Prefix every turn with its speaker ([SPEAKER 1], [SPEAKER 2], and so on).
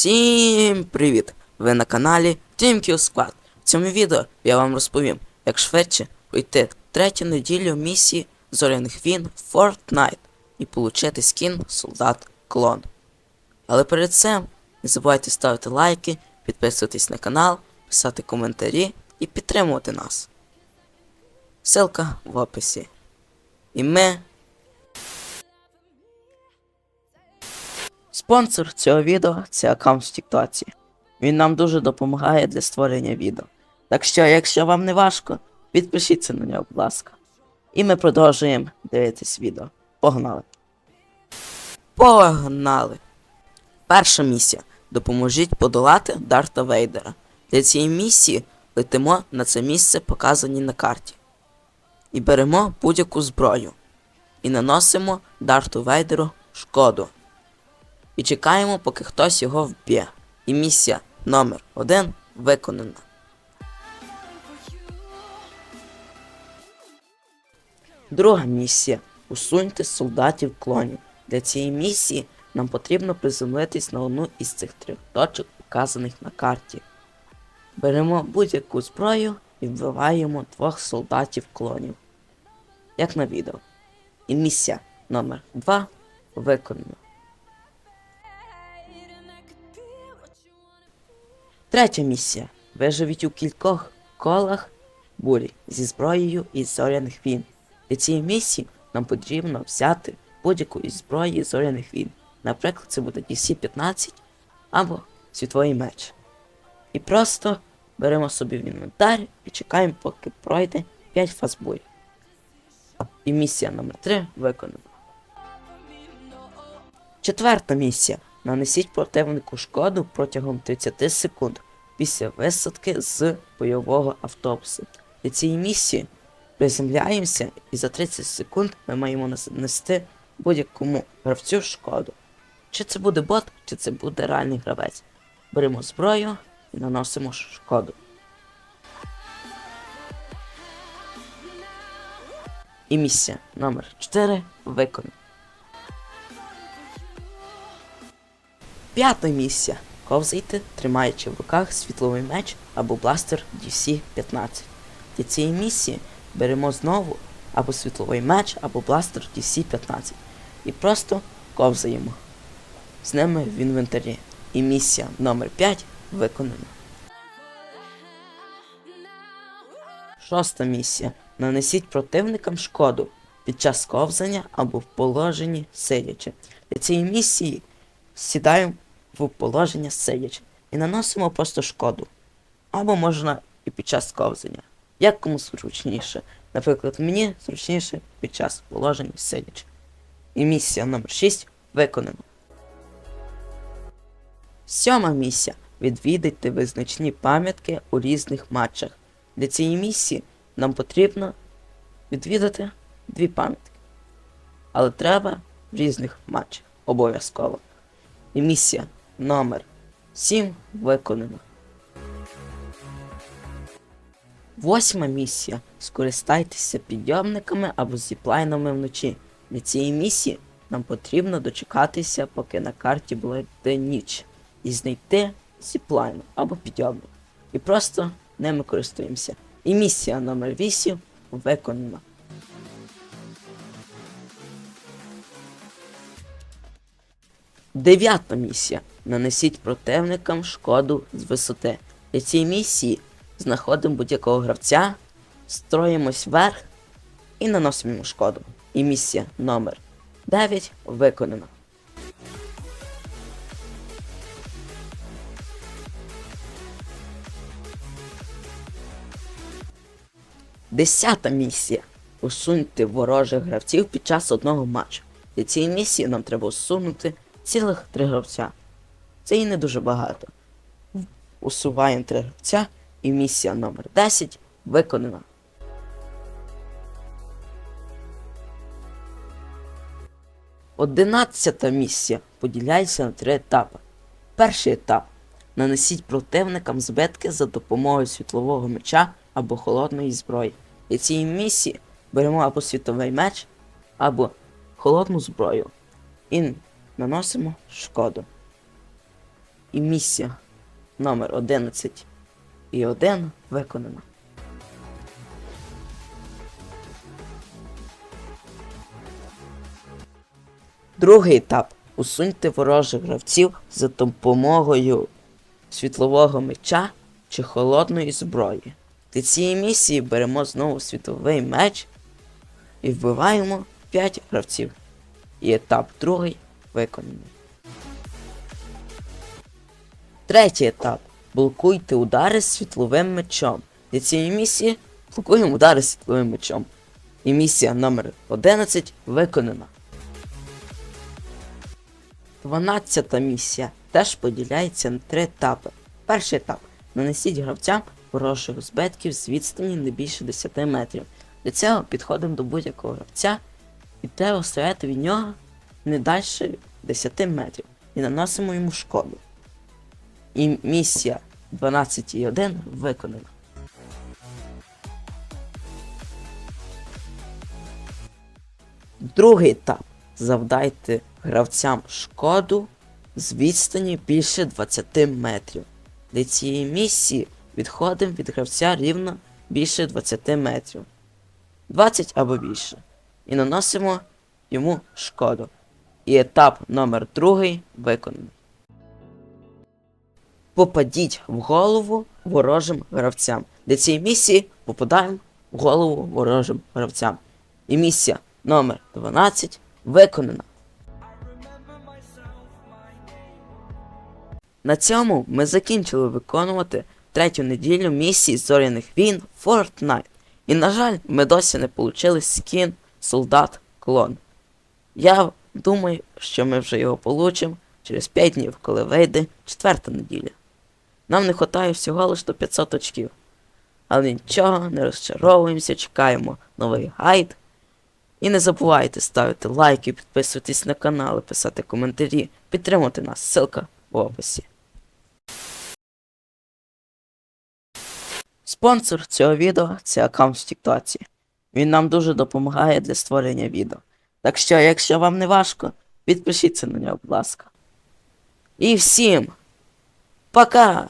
[SPEAKER 1] Всім привіт! Ви на каналі TeamQ Squad. В цьому відео я вам розповім, як швидше пройти третю неділю місії зоряних війн Fortnite і получити скін солдат клон. Але перед цим не забувайте ставити лайки, підписуватись на канал, писати коментарі і підтримувати нас. Ссылка в описі. І ми Спонсор цього відео це аккаунт в Тіктоці. Він нам дуже допомагає для створення відео. Так що, якщо вам не важко, підпишіться на нього, будь ласка. І ми продовжуємо дивитись відео. Погнали! Погнали! Перша місія. Допоможіть подолати Дарта Вейдера. Для цієї місії летимо на це місце, показані на карті. І беремо будь-яку зброю. І наносимо Дарту Вейдеру шкоду і чекаємо, поки хтось його вб'є. І місія номер 1 виконана. Друга місія усуньте солдатів клонів. Для цієї місії нам потрібно приземлитись на одну із цих трьох точок, показаних на карті. Беремо будь-яку зброю і вбиваємо двох солдатів клонів. Як на відео. І місія номер 2 виконана. Третя місія. Виживіть у кількох колах бурі зі зброєю із зоряних війн. Для цієї місії нам потрібно взяти будь-яку із зброї зоряних війн. Наприклад, це буде DC-15 або світовий меч. І просто беремо собі в інвентар і чекаємо, поки пройде 5 фаз бою. І місія номер 3 виконана. Четверта місія. Нанесіть противнику шкоду протягом 30 секунд після висадки з бойового автобуса. Для цієї місії приземляємося і за 30 секунд ми маємо нанести будь-якому гравцю шкоду. Чи це буде бот, чи це буде реальний гравець. Беремо зброю і наносимо шкоду. І місія номер 4 виконана. П'ята місія. Ковзайте, тримаючи в руках світловий меч або бластер DC-15. Для цієї місії беремо знову або світловий меч, або бластер DC-15. І просто ковзаємо з ними в інвентарі. І місія номер 5 виконана. Шоста місія. Нанесіть противникам шкоду під час ковзання або в положенні сидячи. Для цієї місії сідаємо в положення сидячи і наносимо просто шкоду. Або можна і під час ковзання. Як кому зручніше. Наприклад, мені зручніше під час положення сидячи. І місія номер 6 виконана. Сьома місія. Відвідайте визначні пам'ятки у різних матчах. Для цієї місії нам потрібно відвідати дві пам'ятки. Але треба в різних матчах. Обов'язково. І місія номер 7 виконана. Восьма місія. Скористайтеся підйомниками або зіплайнами вночі. Для цієї місії нам потрібно дочекатися, поки на карті буде ніч, і знайти зіплайн або підйомник. І просто ними користуємося. І місія номер 8 виконана. Дев'ята місія. Нанесіть противникам шкоду з висоти. Для цієї місії знаходимо будь-якого гравця, строїмось вверх і наносимо йому шкоду. І місія номер 9 виконана. Десята місія. Усуньте ворожих гравців під час одного матчу. Для цієї місії нам треба усунути цілих три гравця. Це і не дуже багато. Усуваємо три гравця і місія номер 10 виконана. Одинадцята місія поділяється на три етапи. Перший етап. Нанесіть противникам збитки за допомогою світлового меча або холодної зброї. Для цієї місії беремо або світовий меч, або холодну зброю і наносимо шкоду. І місія номер 11 і 1 виконана. Другий етап. Усуньте ворожих гравців за допомогою світлового меча чи холодної зброї. Для цієї місії беремо знову світловий меч і вбиваємо 5 гравців. І етап другий виконаний. Третій етап. Блокуйте удари світловим мечом. Для цієї місії блокуємо удари світловим мечом. І місія номер 11 виконана. 12 місія теж поділяється на три етапи. Перший етап. Нанесіть гравцям ворожих збитків з відстані не більше 10 метрів. Для цього підходимо до будь-якого гравця і треба стояти від нього не далі 10 метрів і наносимо йому шкоду. І місія 12.1 виконана. Другий етап. Завдайте гравцям шкоду з відстані більше 20 метрів. Для цієї місії відходимо від гравця рівно більше 20 метрів. 20 або більше. І наносимо йому шкоду. І етап номер другий виконаний. Попадіть в голову ворожим гравцям. Для цієї місії попадаємо в голову ворожим гравцям. І місія номер 12 виконана. На цьому ми закінчили виконувати третю неділю місії зоряних війн Fortnite. І, на жаль, ми досі не отримали скін солдат клон. Я думаю, що ми вже його получимо через 5 днів, коли вийде четверта неділя. Нам не вистачає всього лише до 500 очків. Але нічого, не розчаровуємося, чекаємо новий гайд. І не забувайте ставити лайки, підписуватись на канал, писати коментарі, підтримувати нас. Ссылка в описі. Спонсор цього відео це аккаунт в Тіктоці. Він нам дуже допомагає для створення відео. Так що, якщо вам не важко, підпишіться на нього, будь ласка. І всім пока!